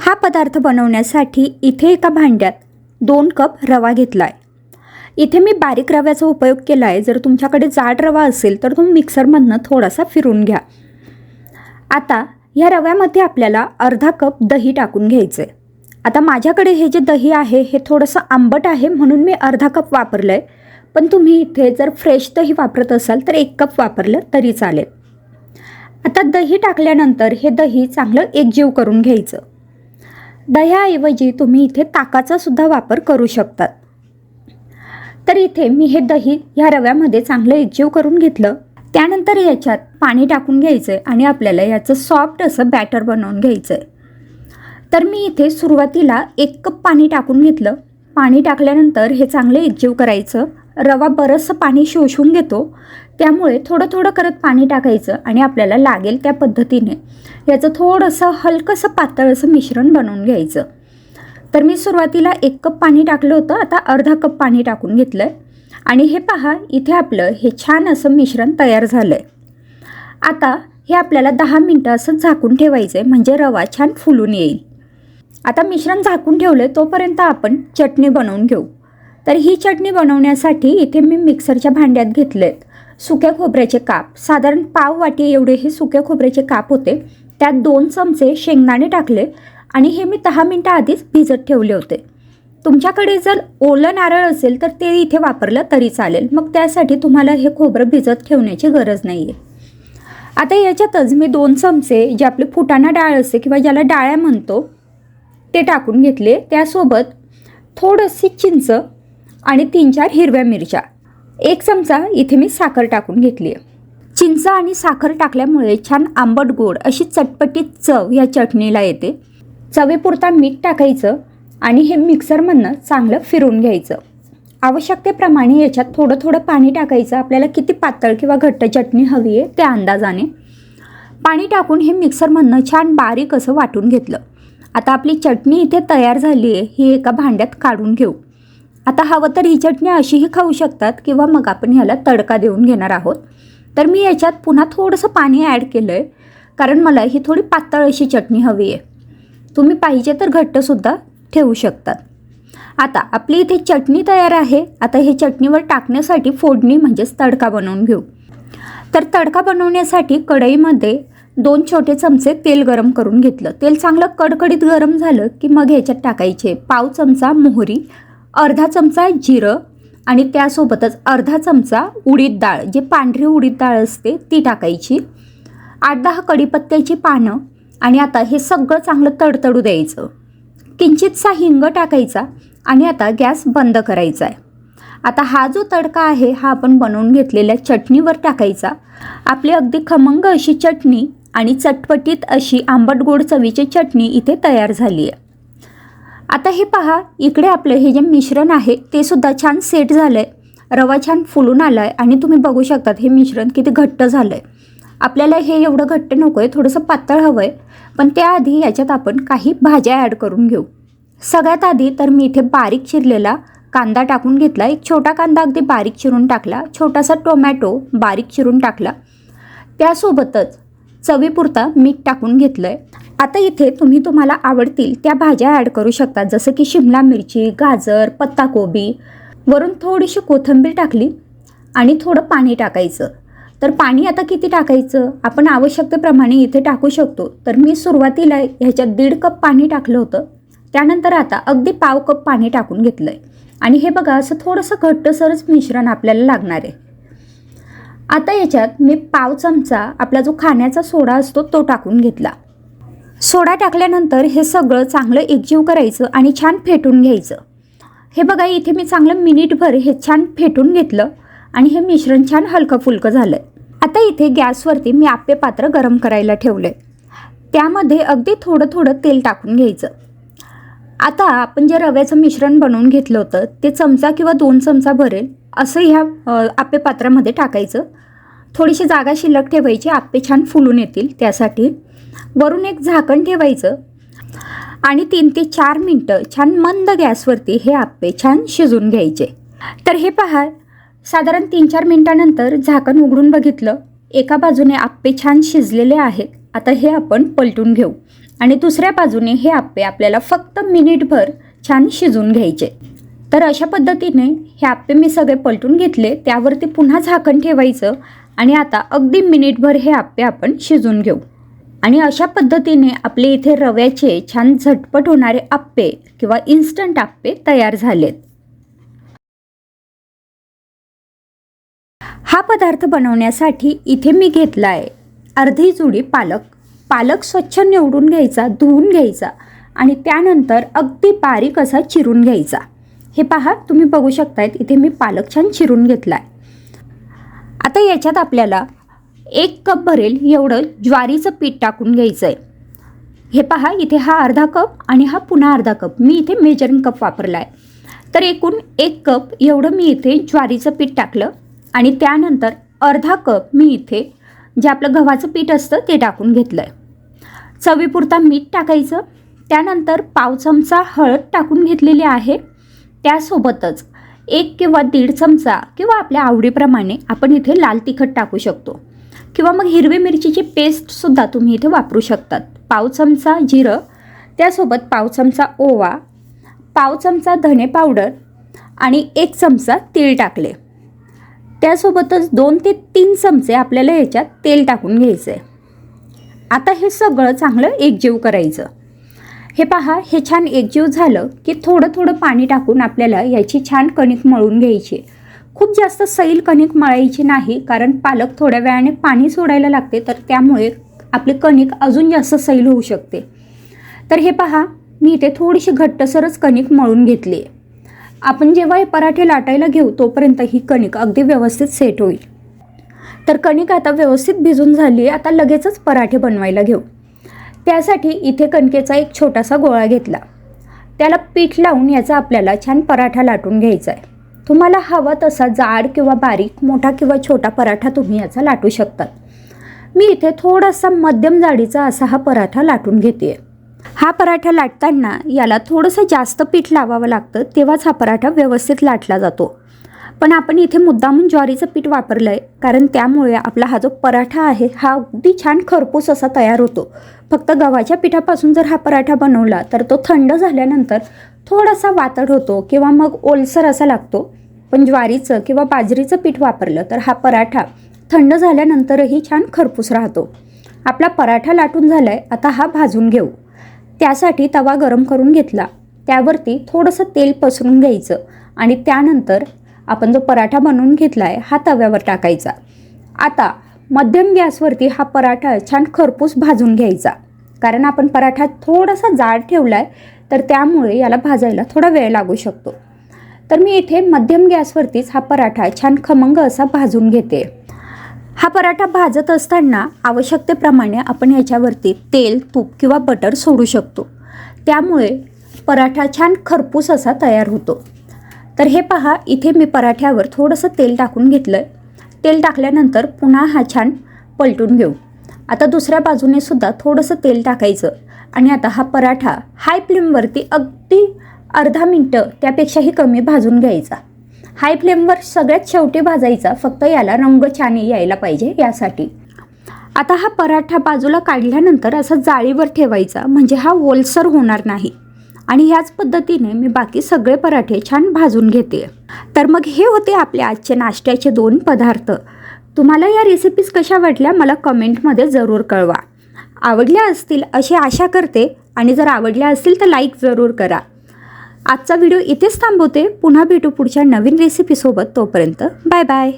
हा पदार्थ बनवण्यासाठी इथे एका भांड्यात दोन कप रवा घेतला आहे इथे मी बारीक रव्याचा उपयोग केला आहे जर तुमच्याकडे जाड रवा असेल तर तुम्ही मिक्सरमधनं थोडासा फिरून घ्या. आता ह्या रव्यामध्ये आपल्याला अर्धा कप दही टाकून घ्यायचं आहे आता माझ्याकडे हे जे दही आहे हे थोडंसं आंबट आहे म्हणून मी अर्धा कप वापरलं आहे पण तुम्ही इथे जर फ्रेश दही वापरत असाल तर एक कप वापरलं तरी चालेल. आता दही टाकल्यानंतर हे दही चांगलं एकजीव करून घ्यायचं. दह्याऐवजी तुम्ही इथे ताकाचा सुद्धा वापर करू शकतात. तर इथे मी हे दही ह्या रव्यामध्ये चांगलं एकजीव करून घेतलं. त्यानंतर याच्यात पाणी टाकून घ्यायचं आहे आणि आपल्याला याचं सॉफ्ट असं बॅटर बनवून घ्यायचं आहे तर मी इथे सुरुवातीला एक कप पाणी टाकून घेतलं. पाणी टाकल्यानंतर हे चांगलं एकजीव करायचं. रवा बरंचसं पाणी शोषून घेतो. त्यामुळे थोडं थोडं करत पाणी टाकायचं आणि आपल्याला लागेल त्या पद्धतीने. याचं थोडंसं हलकंसं पातळ असं मिश्रण बनवून घ्यायचं. तर मी सुरुवातीला एक कप पाणी टाकलं होतं आता अर्धा कप पाणी टाकून घेतलं आहे आणि हे पहा इथे आपलं हे छान असं मिश्रण तयार झालं आहे आता हे आपल्याला दहा मिनटं असं झाकून ठेवायचं आहे म्हणजे रवा छान फुलून येईल. आता मिश्रण झाकून ठेवलं आहे तोपर्यंत आपण चटणी बनवून घेऊ. तर ही चटणी बनवण्यासाठी इथे मी मिक्सरच्या भांड्यात घेतले आहेत सुक्या खोबऱ्याचे काप. साधारण पाव वाटी एवढे हे सुक्या खोबऱ्याचे काप होते. त्यात दोन चमचे शेंगदाणे टाकले आणि हे मी दहा मिनटं आधीच भिजत ठेवले होते. तुमच्याकडे जर ओलं नारळ असेल तर ते इथे वापरलं तरी चालेल. मग त्यासाठी तुम्हाला हे खोबरं भिजत ठेवण्याची गरज नाही आहे आता याच्यातच मी दोन चमचे जे आपले फुटाणा डाळ असते किंवा ज्याला डाळ्या म्हणतो ते टाकून घेतले. त्यासोबत थोडंशी चिंच आणि तीन चार हिरव्या मिरच्या. एक चमचा इथे मी साखर टाकून घेतली आहे. चिंच आणि साखर टाकल्यामुळे छान आंबट गोड अशी चटपटीत चव या चटणीला येते. चवीपुरता मीठ टाकायचं आणि हे मिक्सरमधनं चांगलं फिरून घ्यायचं. आवश्यकतेप्रमाणे याच्यात थोडं थोडं पाणी टाकायचं. आपल्याला किती पातळ किंवा घट्ट चटणी हवी आहे त्या अंदाजाने. पाणी टाकून हे मिक्सरमधनं छान बारीक असं वाटून घेतलं. आता आपली चटणी इथे तयार झाली आहे. ही एका भांड्यात काढून घेऊ. आता हवं तर ही चटणी अशीही खाऊ शकतात किंवा मग आपण ह्याला तडका देऊन घेणार आहोत. तर मी याच्यात पुन्हा थोडंसं पाणी ॲड केलं आहे कारण मला ही थोडी पातळ अशी चटणी हवी आहे. तुम्ही पाहिजे तर घट्टसुद्धा ठेवू शकतात. आता आपली इथे चटणी तयार आहे. आता हे चटणीवर टाकण्यासाठी फोडणी म्हणजेच तडका बनवून घेऊ. तर तडका बनवण्यासाठी कढईमध्ये दोन छोटे चमचे तेल गरम करून घेतलं. तेल चांगलं कडकडीत गरम झालं की मग ह्याच्यात टाकायचे पाव चमचा मोहरी अर्धा चमचा जिरं आणि त्यासोबतच अर्धा चमचा उडीद डाळ जे पांढरी उडीद डाळ असते ती टाकायची. आठ दहा कढीपत्त्याची पानं आणि आता हे सगळं चांगलं तडतडू द्यायचं. किंचितसा हिंग टाकायचा आणि आता गॅस बंद करायचा आहे. आता हा जो तडका आहे हा आपण बनवून घेतलेल्या चटणीवर टाकायचा. आपली अगदी खमंग अशी चटणी आणि चटपटीत अशी आंबट गोड चवीची चटणी इथे तयार झाली आहे. आता हे पहा इकडे आपलं हे जे मिश्रण आहे ते सुद्धा छान सेट झालं आहे रवा छान फुलून आला आहे आणि तुम्ही बघू शकतात हे मिश्रण किती घट्ट झालं आहे आपल्याला हे एवढं घट्ट नको आहे थोडंसं पातळ हवं आहे पण त्याआधी याच्यात आपण काही भाज्या ॲड करून घेऊ. सगळ्यात आधी तर मी इथे बारीक चिरलेला कांदा टाकून घेतला. एक छोटा कांदा अगदी बारीक चिरून टाकला. छोटासा टोमॅटो बारीक चिरून टाकला. त्यासोबतच चवीपुरता मीठ टाकून घेतलं आहे आता इथे तुम्ही तुम्हाला आवडतील त्या भाज्या ॲड करू शकता जसं की शिमला मिरची गाजर पत्ताकोबी. वरून थोडीशी कोथिंबीर टाकली आणि थोडं पाणी टाकायचं. तर पाणी आता किती टाकायचं? आपण आवश्यकतेप्रमाणे इथे टाकू शकतो. तर मी सुरुवातीला ह्याच्यात दीड कप पाणी टाकलं होतं. त्यानंतर आता अगदी पाव कप पाणी टाकून घेतलं आहे आणि हे बघा असं थोडंसं घट्टसरच मिश्रण आपल्याला लागणार आहे. आता याच्यात मी पाव चमचा आपला जो खाण्याचा सोडा असतो तो टाकून घेतला. सोडा टाकल्यानंतर हे सगळं चांगलं एकजीव करायचं आणि छान फेटून घ्यायचं. हे बघा इथे मी चांगलं मिनिटभर हे छान फेटून घेतलं आणि हे मिश्रण छान हलकं फुलकं झालं आहे आता इथे गॅसवरती मी आप्पे पात्र गरम करायला ठेवलं आहे त्यामध्ये अगदी थोडं थोडं तेल टाकून घ्यायचं. आता आपण जे रव्याचं मिश्रण बनवून घेतलं होतं ते चमचा किंवा दोन चमचा भरेल असं ह्या आप्पे पात्रामध्ये टाकायचं. थोडीशी जागा शिल्लक ठेवायची आप्पे छान फुलून येतील त्यासाठी. वरून एक झाकण ठेवायचं. आणि तीन ते चार मिनटं छान मंद गॅसवरती हे आप्पे छान शिजून घ्यायचे. तर हे पहा साधारण तीन चार मिनटानंतर झाकण उघडून बघितलं. एका बाजूने आप्पे छान शिजलेले आहेत. आता हे आपण पलटून घेऊ. आणि दुसऱ्या बाजूने हे आप्पे आपल्याला फक्त मिनिटभर छान शिजून घ्यायचे. तर अशा पद्धतीने हे आप्पे मी सगळे पलटून घेतले. त्यावरती पुन्हा झाकण ठेवायचं. आणि आता अगदी मिनिटभर हे आप्पे आपण शिजून घेऊ. आणि अशा पद्धतीने आपले इथे रव्याचे छान झटपट होणारे आप्पे किंवा इन्स्टंट आप्पे तयार झालेत. हा पदार्थ बनवण्यासाठी इथे मी घेतला आहे अर्धी जुडी पालक. पालक स्वच्छ निवडून घ्यायचा धुवून घ्यायचा आणि त्यानंतर अगदी बारीक असा चिरून घ्यायचा. हे पहा तुम्ही बघू शकतायत इथे मी पालक छान चिरून घेतला आहे आता याच्यात आपल्याला एक कप भरेल एवढं ज्वारीचं पीठ टाकून घ्यायचं आहे हे पहा इथे हा अर्धा कप आणि हा पुन्हा अर्धा कप. मी इथे मेजरिंग कप वापरला आहे तर एकूण एक कप एवढं मी इथे ज्वारीचं पीठ टाकलं आणि त्यानंतर अर्धा कप मी इथे जे आपलं गव्हाचं पीठ असतं ते टाकून घेतलं आहे चवीपुरता मीठ टाकायचं. त्यानंतर पाव चमचा हळद टाकून घेतलेली आहे. त्यासोबतच एक किंवा दीड चमचा किंवा आपल्या आवडीप्रमाणे आपण इथे लाल तिखट टाकू शकतो. किंवा मग हिरवी मिरचीची पेस्टसुद्धा तुम्ही इथे वापरू शकतात. पाव चमचा जिरं त्यासोबत पाव चमचा ओवा पाव चमचा धने पावडर आणि एक चमचा तीळ टाकले. त्यासोबतच दोन ते तीन चमचे आपल्याला याच्यात तेल टाकून घ्यायचं आहे आता हे सगळं चांगलं एकजीव करायचं. हे पहा हे छान एकजीव झालं की थोडं थोडं पाणी टाकून आपल्याला याची छान कणिक मळून घ्यायची. खूप जास्त सैल कणिक मळायची नाही कारण पालक थोड्या वेळाने पाणी सोडायला लागते तर त्यामुळे आपली कणिक अजून जास्त सैल होऊ शकते. तर हे पहा मी इथे थोडीशी घट्टसरच कणिक मळून घेतली आहे आपण जेव्हा हे पराठे लाटायला घेऊ तोपर्यंत ही कणिक अगदी व्यवस्थित सेट होईल. तर कणिक आता व्यवस्थित भिजून झाली आहे आता लगेचच पराठे बनवायला घेऊ. त्यासाठी इथे कणकेचा एक छोटासा गोळा घेतला. त्याला पीठ लावून याचा आपल्याला छान पराठा लाटून घ्यायचा आहे तुम्हाला हवा तसा जाड किंवा बारीक मोठा किंवा छोटा पराठा तुम्ही याचा लाटू शकतात. मी इथे थोडासा मध्यम जाडीचा असा हा पराठा लाटून घेते हा पराठा लाटताना याला थोडंसं जास्त पीठ लावावं लागतं तेव्हाच हा पराठा व्यवस्थित लाटला जातो. पण आपण इथे मुद्दामून ज्वारीचं पीठ वापरलं आहे कारण त्यामुळे आपला हा जो पराठा आहे हा अगदी छान खरपूस असा तयार होतो. फक्त गव्हाच्या पिठापासून जर हा पराठा बनवला तर तो थंड झाल्यानंतर थोडासा वातड होतो किंवा मग ओलसर असा लागतो. पण ज्वारीचं किंवा बाजरीचं पीठ वापरलं तर हा पराठा थंड झाल्यानंतरही छान खरपूस राहतो. आपला पराठा लाटून झाला आहे आता हा भाजून घेऊ. त्यासाठी तवा गरम करून घेतला. त्यावरती थोडंसं तेल पसरून घ्यायचं आणि त्यानंतर आपण जो पराठा बनवून घेतला आहे हा तव्यावर टाकायचा. आता मध्यम गॅसवरती हा पराठा छान खरपूस भाजून घ्यायचा. कारण आपण पराठा थोडासा जाड ठेवला आहे तर त्यामुळे याला भाजायला थोडा वेळ लागू शकतो. तर मी इथे मध्यम गॅसवरतीच हा पराठा छान खमंग असा भाजून घेते. हा पराठा भाजत असताना आवश्यकतेप्रमाणे आपण याच्यावरती तेल तूप किंवा बटर सोडू शकतो. त्यामुळे पराठा छान खरपूस असा तयार होतो. तर हे पहा इथे मी पराठ्यावर थोडंसं तेल टाकून घेतलं आहे तेल टाकल्यानंतर पुन्हा हा छान पलटून घेऊ. आता दुसऱ्या बाजूने सुद्धा थोडंसं तेल टाकायचं. आणि आता हा पराठा हाय फ्लेमवरती अगदी अर्धा मिनटं त्यापेक्षाही कमी भाजून घ्यायचा. हाय फ्लेमवर सगळ्यात शेवटी भाजायचा फक्त याला रंग छान यायला पाहिजे यासाठी. आता हा पराठा बाजूला काढल्यानंतर असा जाळीवर ठेवायचा म्हणजे हा ओलसर होणार नाही. आणि ह्याच पद्धतीने मी बाकी सगळे पराठे छान भाजून घेते. तर मग हे होते आपल्या आजचे नाश्त्याचे दोन पदार्थ. तुम्हाला या रेसिपीज कशा वाटल्या मला कमेंटमध्ये जरूर कळवा. आवडल्या असतील अशी आशा करते आणि जर आवडल्या असतील तर लाईक जरूर करा. आजचा व्हिडिओ इथेच थांबवते. पुन्हा भेटू पुढच्या नवीन रेसिपीसोबत तोपर्यंत बाय बाय